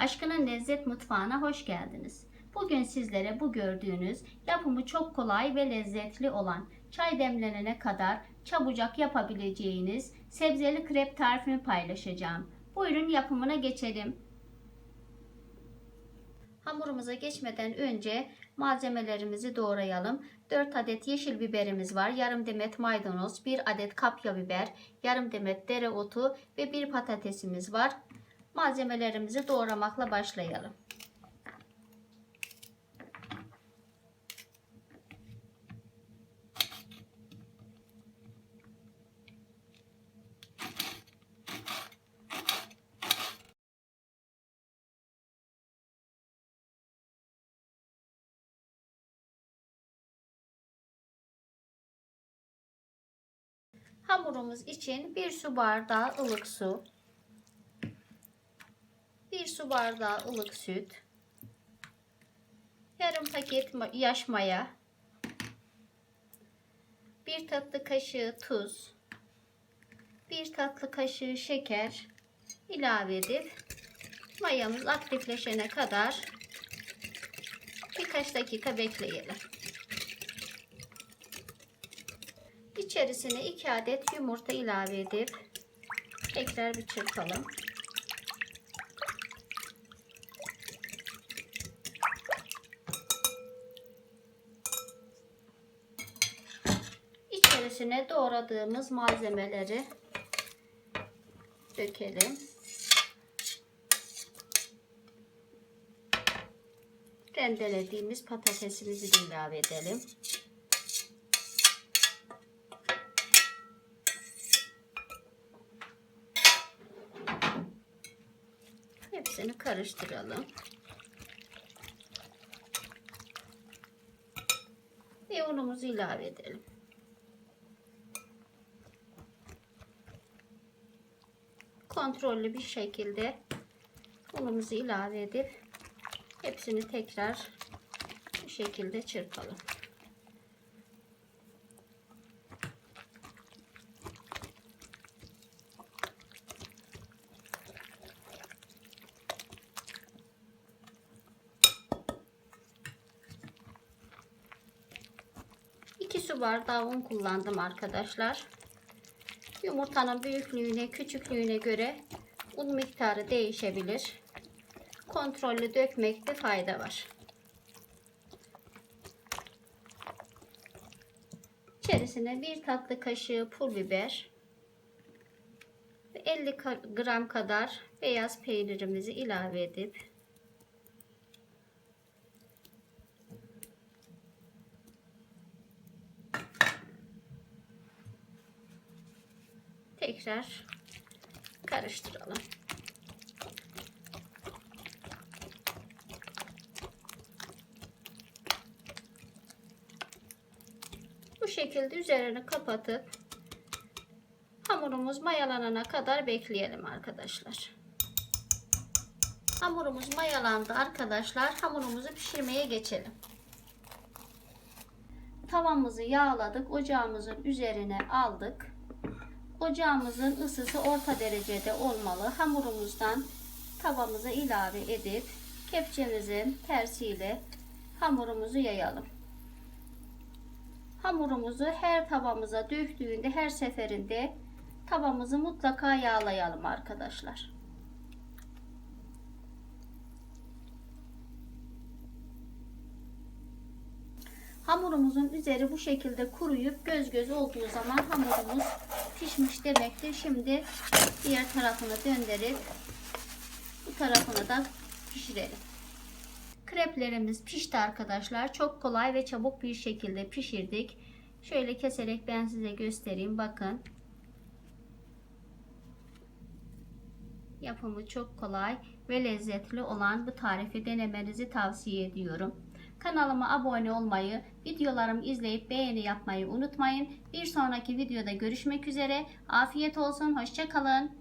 Aşkının Lezzet Mutfağı'na hoş geldiniz. Bugün sizlere bu gördüğünüz yapımı çok kolay ve lezzetli olan çay demlenene kadar çabucak yapabileceğiniz sebzeli krep tarifini paylaşacağım. Buyurun yapımına geçelim. Hamurumuza geçmeden önce malzemelerimizi doğrayalım. 4 adet yeşil biberimiz var. Yarım demet maydanoz, 1 adet kapya biber, yarım demet dereotu ve bir patatesimiz var. Malzemelerimizi doğramakla başlayalım. Hamurumuz için bir su bardağı ılık su, 1 su bardağı ılık süt, yarım paket yaş maya, 1 tatlı kaşığı tuz, 1 tatlı kaşığı şeker ilave edip mayamız aktifleşene kadar birkaç dakika bekleyelim. İçerisine 2 adet yumurta ilave edip tekrar bir çırpalım. İçerisine doğradığımız malzemeleri dökelim. Rendelediğimiz patatesimizi de ilave edelim. Hepsini karıştıralım. Ve unumuzu ilave edelim. Kontrollü bir şekilde unumuzu ilave edip hepsini tekrar bu şekilde çırpalım. Su bardağı un kullandım arkadaşlar. Yumurtanın büyüklüğüne, küçüklüğüne göre un miktarı değişebilir. Kontrollü dökmekte fayda var. İçerisine bir tatlı kaşığı pul biber ve 50 gram kadar beyaz peynirimizi ilave edip tekrar karıştıralım. Bu şekilde üzerini kapatıp hamurumuz mayalanana kadar bekleyelim arkadaşlar. Hamurumuz mayalandı arkadaşlar. Hamurumuzu pişirmeye geçelim. Tavamızı yağladık. Ocağımızın üzerine aldık. Ocağımızın ısısı orta derecede olmalı. Hamurumuzdan tavamıza ilave edip kepçemizin tersiyle hamurumuzu yayalım. Hamurumuzu her tavamıza döktüğünde her seferinde tavamızı mutlaka yağlayalım arkadaşlar. Hamurumuzun üzeri bu şekilde kuruyup göz göz olduğu zaman hamurumuz pişmiş demektir. Şimdi diğer tarafını döndürüp bu tarafını da pişirelim. Kreplerimiz pişti arkadaşlar. Çok kolay ve çabuk bir şekilde pişirdik. Şöyle keserek ben size göstereyim. Bakın. Yapımı çok kolay ve lezzetli olan bu tarifi denemenizi tavsiye ediyorum. Kanalıma abone olmayı, videolarımı izleyip beğeni yapmayı unutmayın. Bir sonraki videoda görüşmek üzere. Afiyet olsun, hoşçakalın.